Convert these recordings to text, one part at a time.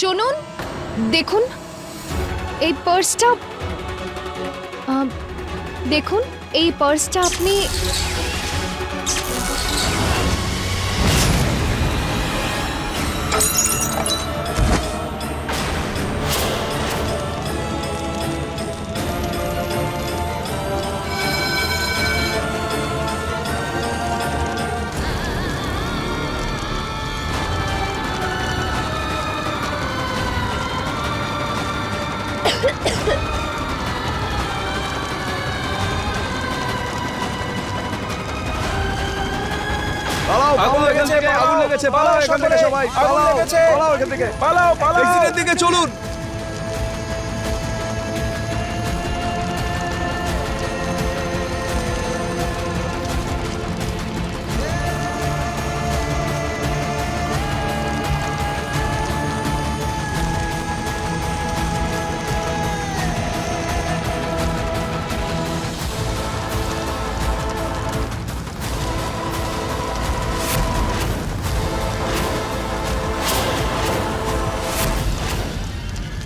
শুনুন দেখুন এই পার্সটা আম, দেখুন এই পার্সটা আপনি পালাও আগুন লেগেছে, আগুন লেগেছে পালাও এখান থেকে সবাই। পালাও লেগেছে। পালাও এখান থেকে। পালাও পালাও। দিকে চলুন।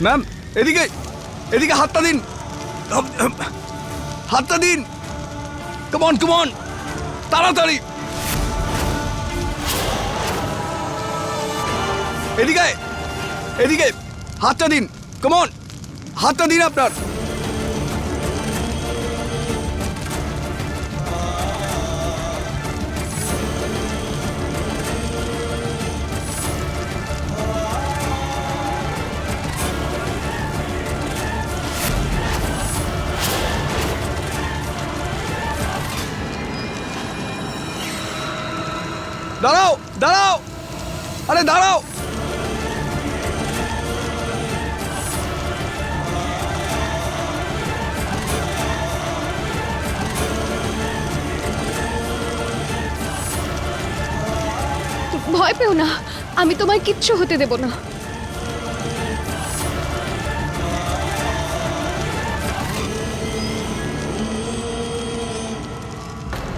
ম্যাম, এদিকে এদিকে হাতটা দিন। হাতটা দিন। কমন কমন তাড়াতাড়ি। এদিকে এদিকে, হাতটা দিন। কমন হাতটা দিন আপনার। দাঁড়াও। ভয় পেও না আমি তোমায় কিচ্ছু হতে দেব না।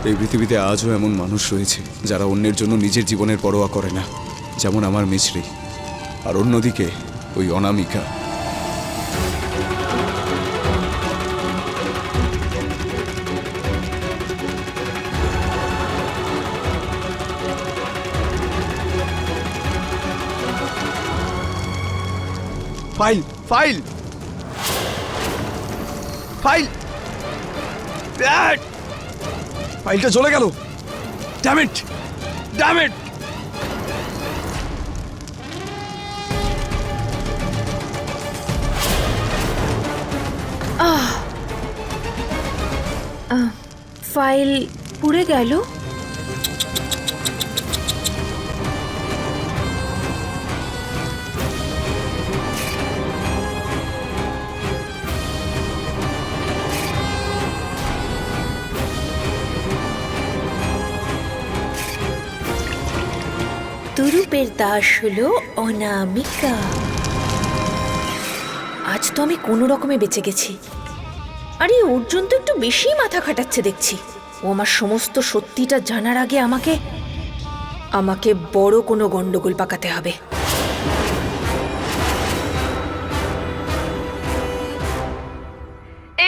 এই পৃথিবীতে আজও এমন মানুষ রয়েছে যারা অন্যের জন্য নিজের জীবনের পরোয়া করে না। যেমন আমার মিছরি, আর অন্যদিকে ওই অনামিকা। File file! ফাইল! ফাইলটা চলে গেল। ড্যামিট ড্যামিট ফাইল পুড়ে গেল? তুরুপের দাস হলো অনামিকা। আজ তো আমি কোনো রকমে বেঁচে গেছি। আরে অর্জুন তো একটু বেশি মাথা খাটাচ্ছে দেখছি। ও আমার সমস্ত সত্যিটা জানার আগে আমাকে আমাকে বড় কোনো গন্ডগোল পাকাতে হবে।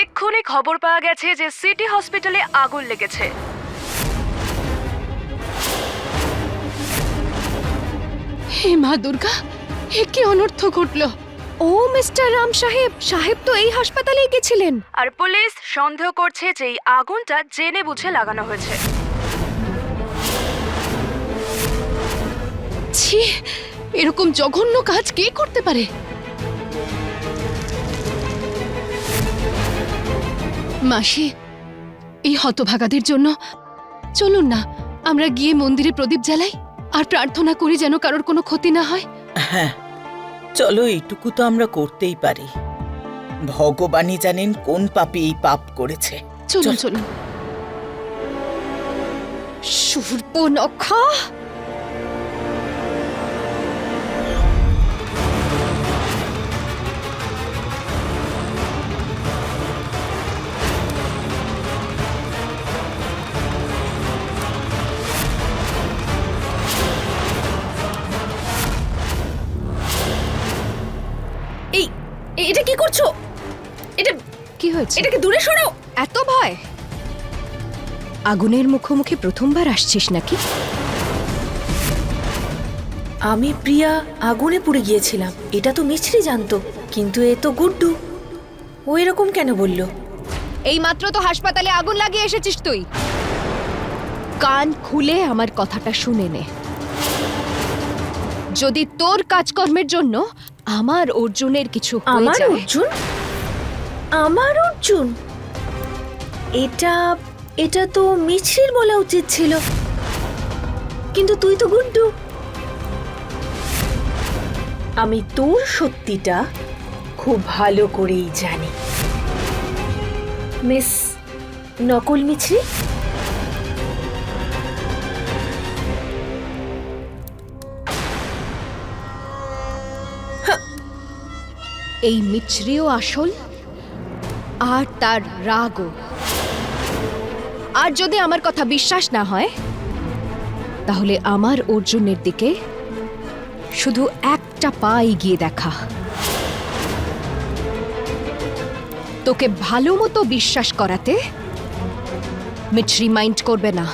এক্ষুনি খবর পাওয়া গেছে যে সিটি হসপিটালে আগুন লেগেছে। হে মা দুর্গা এ কি অনর্থ ঘটলো? ও মিস্টার রাম সাহেব সাহেব তো এই হাসপাতালেই গেছিলেন। আর পুলিশ সন্দেহ করছে যে এই আগুনটা জেনে বুঝে লাগানো হয়েছে। ছি এরকম জঘন্য কাজ কে করতে পারে? মাসি এই হতভাগাদের জন্য চলুন না আমরা গিয়ে মন্দিরে প্রদীপ জ্বালাই আর প্রার্থনা করি যেন কারোর কোনো ক্ষতি না হয়। হ্যাঁ চলো এইটুকু তো আমরা করতেই পারি। ভগবানই জানেন কোন পাপি এই পাপ করেছে। চলুন চলুন। সূর্পনখা কি এটাকে দূরে সরাও। এত ভয়। আগুনের মুখোমুখি প্রথমবার আসছিস নাকি? আমি প্রিয়া আগুনে পুড়ে গিয়েছিলাম। এটা তো মিছরি জানতো কিন্তু এ তো গুড্ডু। ও এরকম কেন বলল? এই মাত্র তো হাসপাতালে আগুন লাগিয়ে এসেছিস তুই। কান খুলে আমার কথাটা শুনে নে। যদি তোর কাজকর্মের জন্য আমার অর্জুনের কিছু আমার অর্জুন? আমার অর্জুন? এটা এটা তো মিছরির বলা উচিত ছিল। কিন্তু তুই তো গুড্ডু। আমি তোর সত্যিটা খুব ভালো করেই জানি। মিস নকল মিছরি এই মিছরিও আসল? আর তার রাগও। আর যদি আমার কথা বিশ্বাস না হয়, তাহলে আমার অর্জুনের দিকে শুধু একটা পা এগিয়ে দেখা। তোকে ভালো মতো বিশ্বাস করাতে মিট রিমাইন্ড করবে না।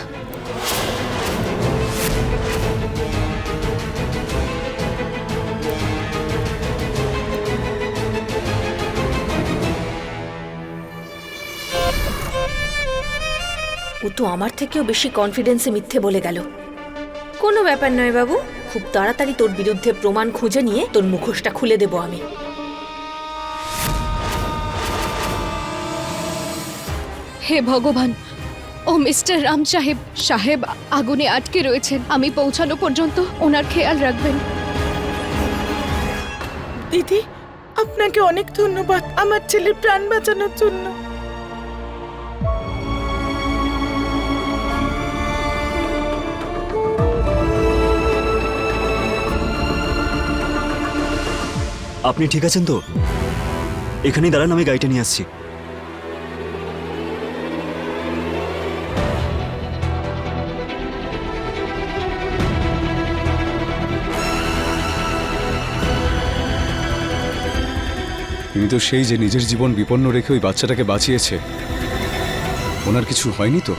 ও তো আমার থেকেও বেশি কনফিডেন্সে মিথ্যে বলে গেল। কোনো ব্যাপার নয় বাবু খুব তাড়াতাড়ি তোর বিরুদ্ধে প্রমাণ খুঁজে নিয়ে তোর মুখোশটা খুলে দেব আমি। হে ভগবান ও মিস্টার রাম সাহেব সাহেব আগুনে আটকে রয়েছেন আমি পৌঁছানো পর্যন্ত ওনার খেয়াল রাখবেন। দিদি আপনাকে অনেক ধন্যবাদ আমার ছেলের প্রাণ বাঁচানোর জন্য। আপনি ঠিক আছেন তো? এখানেই দাঁড়ান, আমি গাড়িটা নিয়ে আসছি। তিনি তো সেই যে নিজের জীবন বিপন্ন রেখে ওই বাচ্চাটাকে বাঁচিয়েছে। ওনার কিছু হয়নি তো?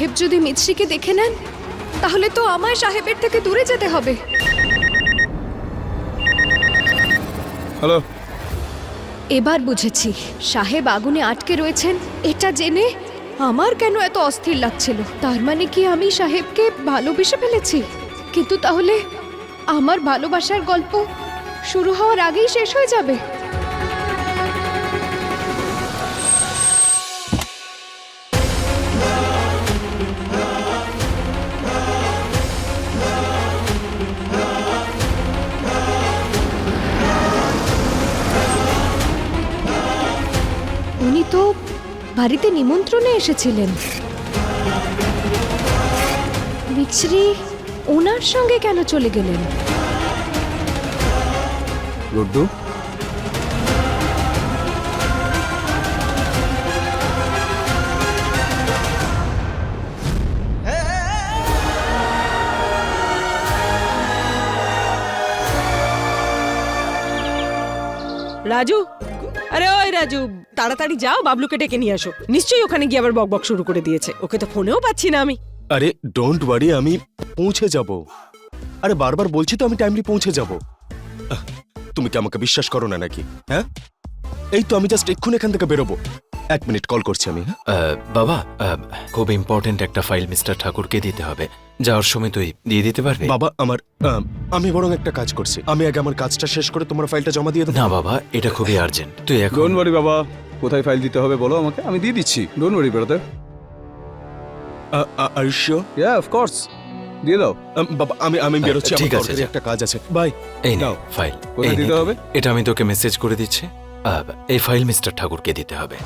সাহেব যদি মিছরিকে দেখে নেন তাহলে তো আমায় সাহেবের থেকে দূরে যেতে হবে। হ্যালো। এবার বুঝেছি সাহেব আগুনে আটকে রয়েছেন এটা জেনে আমার কেন এত অস্থির লাগছিল? তার মানে কি আমি সাহেবকে ভালোবেসে ফেলেছি? কিন্তু তাহলে আমার ভালোবাসার গল্প শুরু হওয়ার আগেই শেষ হয়ে যাবে? তো বাড়িতে নিমন্ত্রণে এসেছিলেন। মিছরি ওনার সঙ্গে কেন চলে গেলেন? গুড্ডু রাজু আরে ওই রাজু, তাড়াতাড়ি যাও, বাবলুকে ডেকে নিয়ে আসো। নিশ্চয়ই ওখানে গিয়ে আবার বকবক শুরু করে দিয়েছে। ওকে তো ফোনেও পাচ্ছি না আমি। আরে ডোন্ট ওয়ারি আমি পৌঁছে যাব। আরে, বারবার বলছি তো আমি টাইমলি পৌঁছে যাব। তুমি কি আমাকে বিশ্বাস করো না নাকি? হ্যাঁ? এই তো আমি জাস্ট এক্ষুনি এখান থেকে বেরোবো। এক মিনিট কল করছি আমি হ্যাঁ? আহ, বাবা আহ, খুব ইম্পর্ট্যান্ট একটা ফাইল মিস্টার ঠাকুরকে দিতে হবে। যাওয়ার সময় তুই দিয়ে দিতে পারবি? বাবা আমার আমি বরং একটা কাজ করছি। আমি আগে আমার কাজটা শেষ করে তোমার ফাইলটা জমা দিয়ে দেবো। না বাবা এটা খুবই আর্জেন্ট তুই এখন ডোন্ট ওয়ারি বাবা কোথায় ফাইল দিতে হবে বলো আমাকে আমি দিয়ে দিচ্ছি। ডোন্ট ওয়ারি ব্রাদার আর শিওর ইয়া অফ কোর্স দিয়ে দাও। আম, বাবা আমি আমি বেরোচ্ছি ঠিক আমার আছে, যা। একটা কাজ আছে। বাই এই নাও নাও। ফাইল কোথায় দিতে হবে? এটা আমি তোকে মেসেজ করে দিচ্ছি। এই ফাইল মিস্টার ঠাকুরকে দিতে হবে।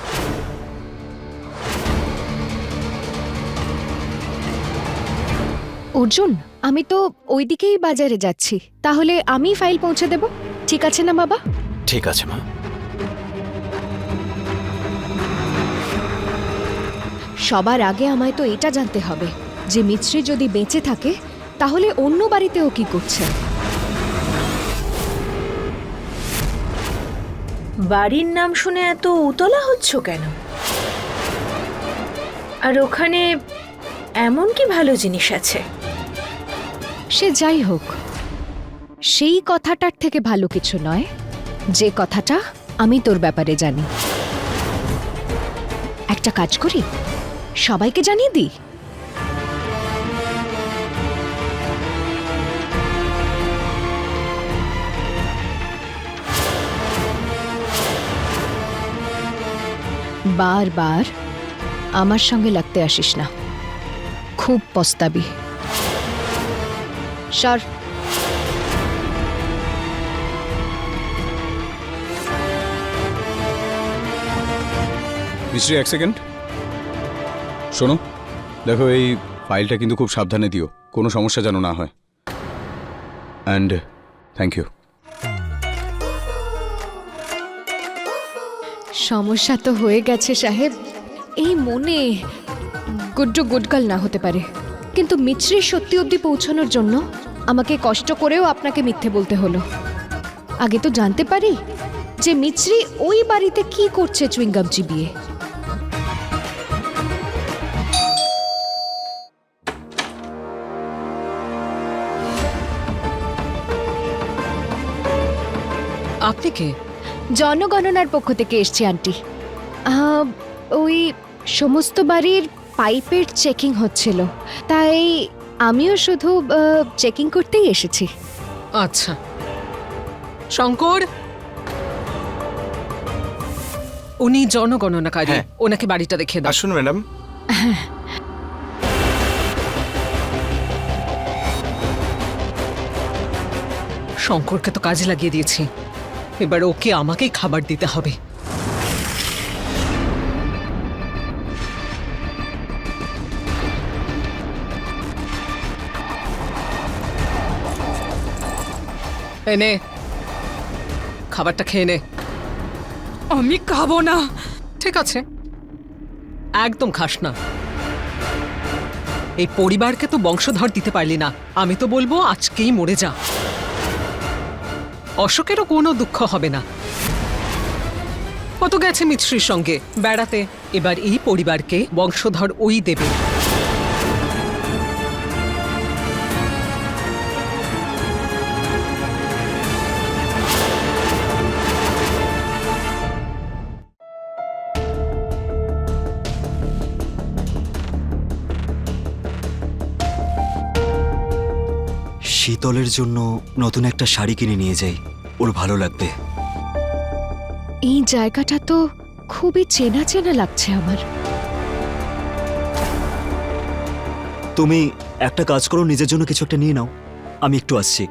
অর্জুন আমি তো ওই দিকেই বাজারে যাচ্ছি। তাহলে আমি ফাইল পৌঁছে দেব? ঠিক আছে না বাবা? ঠিক আছে মা। সবার আগে আমায় তো এটা জানতে হবে যে মিছরি যদি বেঁচে থাকে তাহলে অন্য বাড়িতেও কি করছে? বাড়ির নাম শুনে এত উতলা হচ্ছ কেন? আর ওখানে এমন কি ভালো জিনিস আছে? সে যাই হোক, সেই কথাটার থেকে ভালো কিছু নয়। যে কথাটা আমি তোর ব্যাপারে জানি। একটা কাজ করি, সবাইকে জানিয়ে দিই। বারবার আমার সঙ্গে লাগতে আসিস না। খুব পস্তাবি। সর। মিশ্রি এক সেকেন্ড। শোনো, দেখো এই ফাইলটা কিন্তু খুব সাবধানে দিও, কোনো সমস্যা যেন না হয়। অ্যান্ড থ্যাংক ইউ সমস্যা তো হয়ে গেছে, সাহেব। এই মনে গুড্ডু গুডকাল না হতে পারে। কিন্তু মিছরির সত্যি অবধি পৌঁছানোর জন্য আমাকে কষ্ট করেও আপনাকে মিথ্যে বলতে হলো। আগে তো জানতে পারি যে মিছরি ওই বাড়িতে কি করছে চুইংগাম চিবিয়ে আপনি কে? জনগণনার পক্ষ থেকে এসছি আন্টি। ওই সমস্ত বাড়ির পাইপের চেকিং হচ্ছিল তাই আমিও শুধু চেকিং করতেই এসেছি। আচ্ছা। শঙ্কর? উনি জনগণনাকারী হ্যাঁ। ওনাকে বাড়িটা দেখে দাও। আসুন ম্যাডাম। শঙ্করকে তো কাজে লাগিয়ে দিয়েছি। এবার ওকে আমাকেই খাবার দিতে হবে। এনে খাবারটা খেয়ে নে। আমি খাব না। ঠিক আছে। একদম খাস না। এই পরিবারকে তো বংশধর দিতে পারলি না। আমি তো বলব আজকেই মরে যা। অশোকেরও কোনো দুঃখ হবে না। কত গেছে মিত্রির সঙ্গে? বেড়াতে এবার এই পরিবারকে বংশধর ওই দেবে। শীতলের জন্য নতুন একটা শাড়ি কিনে নিয়ে যাই। ওর ভালো লাগবে। এই জায়গাটা তো খুবই চেনা চেনা লাগছে আমার। তুমি একটা কাজ করো নিজের জন্য কিছু একটা নিয়ে নাও। আমি একটু আসছি।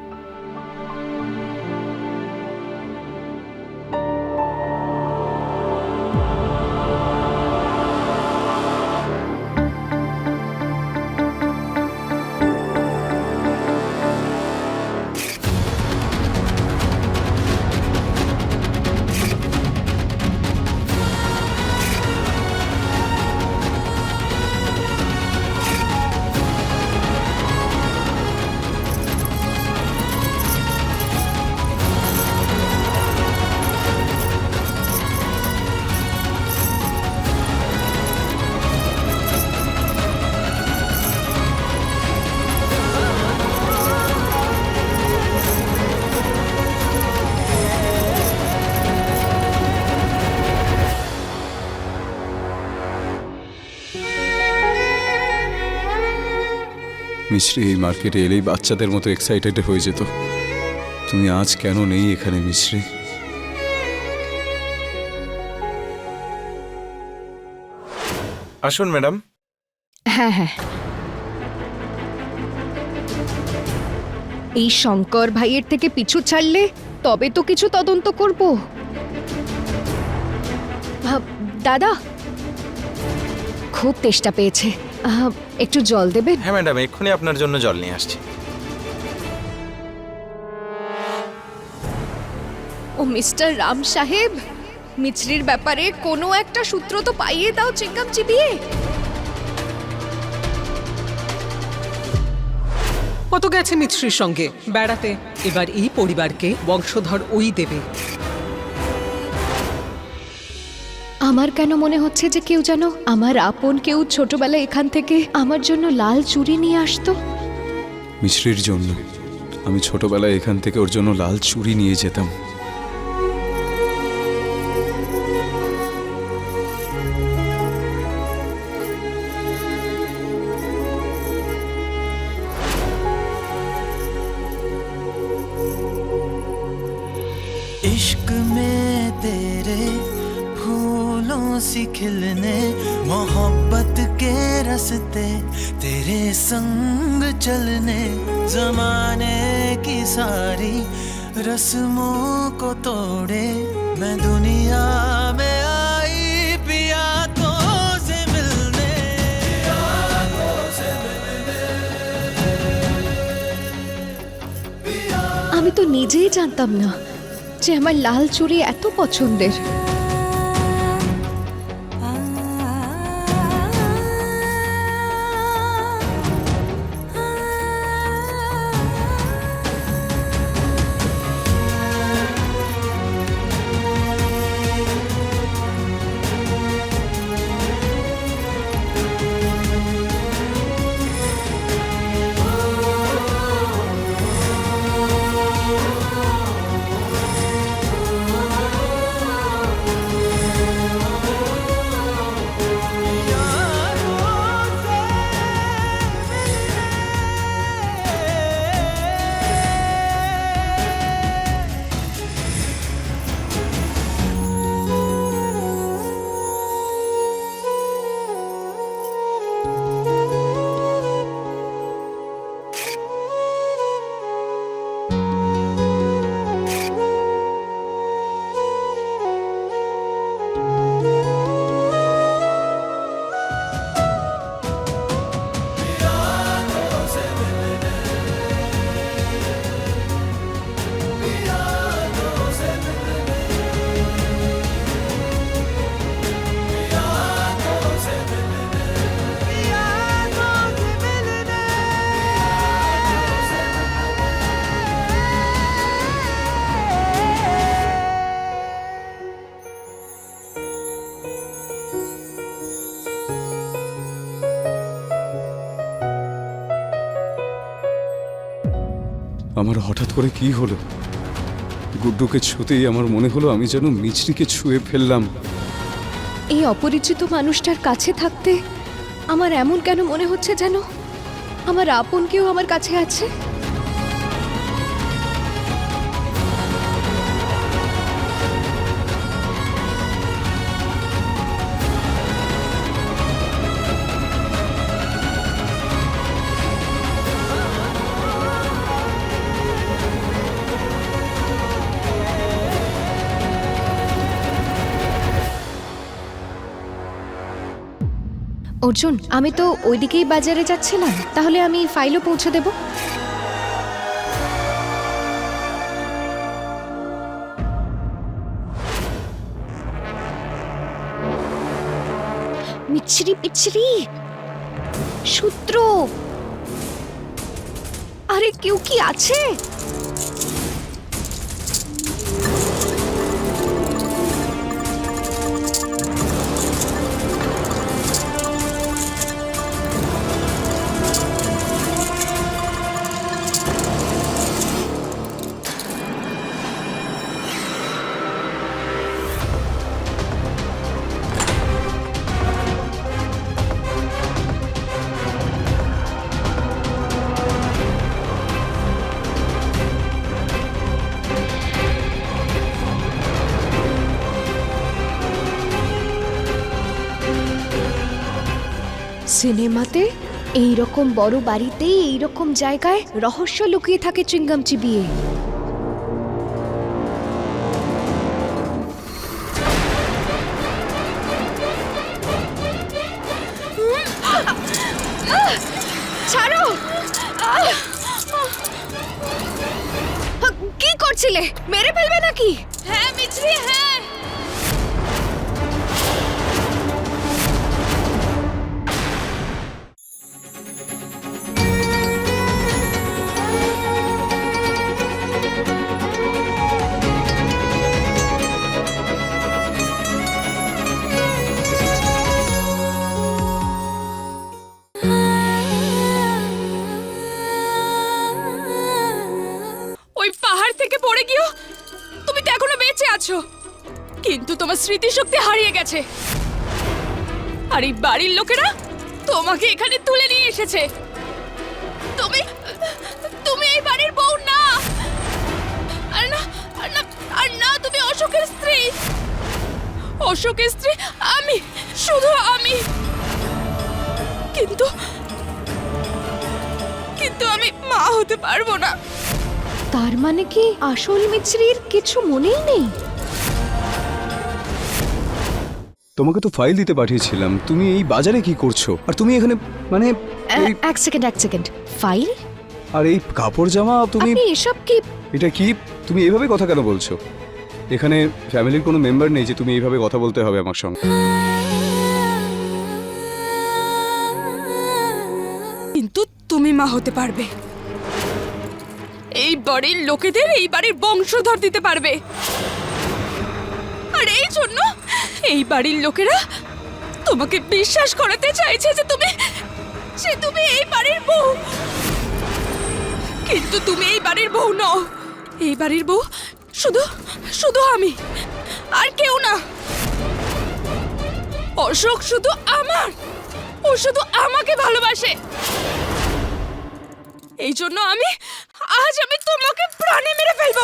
মিশ্রি এই মার্কেটে এলেই বাচ্চাদের মতো এক্সাইটেড হয়ে যেত। তুমি আজ কেন নেই এখানে মিশ্রি? আসুন ম্যাডাম। হ্যাঁ হ্যাঁ। এই শঙ্কর ভাইয়ের থেকে পিছু ছাড়লে তবে তো কিছু তদন্ত করব। দাদা খুব তেষ্টা পেয়েছে। একটু জল দেবেন? হ্যাঁ ম্যাডাম এক্ষুনি আপনার জন্য জল নিয়ে আসছি। ও মিস্টার রাম সাহেব মিছরির ব্যাপারে কোনো একটা সূত্র তো পাইয়ে দাও চিংগাম চিবিয়ে। কত গেছে মিছরির সঙ্গে? বেড়াতে এবার এই পরিবারকে বংশধর ওই দেবে। আমার কেন মনে হচ্ছে যে কেউ যেন আমার আপন কেউ ছোটবেলায় এখান থেকে আমার জন্য লাল চুড়ি নিয়ে আসতো? মিশ্রির জন্য। আমি ছোটবেলায় এখান থেকে ওর জন্য লাল চুড়ি নিয়ে যেতাম। जमाने की सारी रस्मों को तोड़े मैं दुनिया में आई पिया तो से मिलने আমি তো নিজেই জানতাম না যে আমার লাল চুড়ি এত পছন্দের হঠাৎ করে কি হলো? গুড্ডুকে ছুতেই আমার মনে হলো আমি যেন মিছরিকে ছুঁয়ে ফেললাম। এই অপরিচিত মানুষটার কাছে থাকতে আমার এমন কেন মনে হচ্ছে যেন? আমার আপন কেউ আমার কাছে আছে? অর্জুন, আমি তো ওইদিকেই বাজারে যাচ্ছিলাম। তাহলে আমি ফাইলও পৌঁছে দেব। মিছরি পিছরি সূত্র আরে কেউ কি আছে? সিনেমাতে এই রকম বড় বাড়িতে এই রকম জায়গায় রহস্য লুকিয়ে থাকে চুইংগাম চিবিয়ে স্মৃতিশক্তি হারিয়ে গেছে। আর এই বাড়ির লোকেরা তোমাকে এখানে তুলে নিয়ে এসেছে। তুমি তুমি এই বাড়ির বউ না। আর না আর না আর না, তুমি অশোকের স্ত্রী। অশোকের স্ত্রী আমি, শুধু আমি। কিন্তু কিন্তু আমি মা হতে পারব না। তার মানে কি আসল মিছরির কিছু মনেই নেই? তোমাকে তো ফাইল দিতে পাঠিয়েছিলাম। তুমি এই বাজারে কি করছ? আর তুমি এখানে মানে এই এক সেকেন্ড এক সেকেন্ড ফাইল আর এই কাপড় জামা তুমি আপনি এসব কি এটা কি? তুমি এইভাবে কথা কেন বলছো? এখানে ফ্যামিলির কোনো মেম্বার নেই যে তুমি এইভাবে কথা বলতে হবে আমার সঙ্গে। কিন্তু তুমি মা হতে পারবে। এই বাড়ির লোকেদের এই বাড়ির বংশধর দিতে পারবে। আর এই জন্য এই বাড়ির লোকেরা তোমাকে বিশ্বাস করাতে চাইছে যে তুমি, সে তুমি এই বাড়ির বউ। কিন্তু তুমি এই বাড়ির বউ নও। এই বাড়ির বউ শুধু শুধু আমি, আর কেউ না। অশোক শুধু আমার, ও শুধু আমাকে ভালোবাসে। এই জন্য আমি, আজ আমি তোমাকে প্রাণে মেরে ফেলব।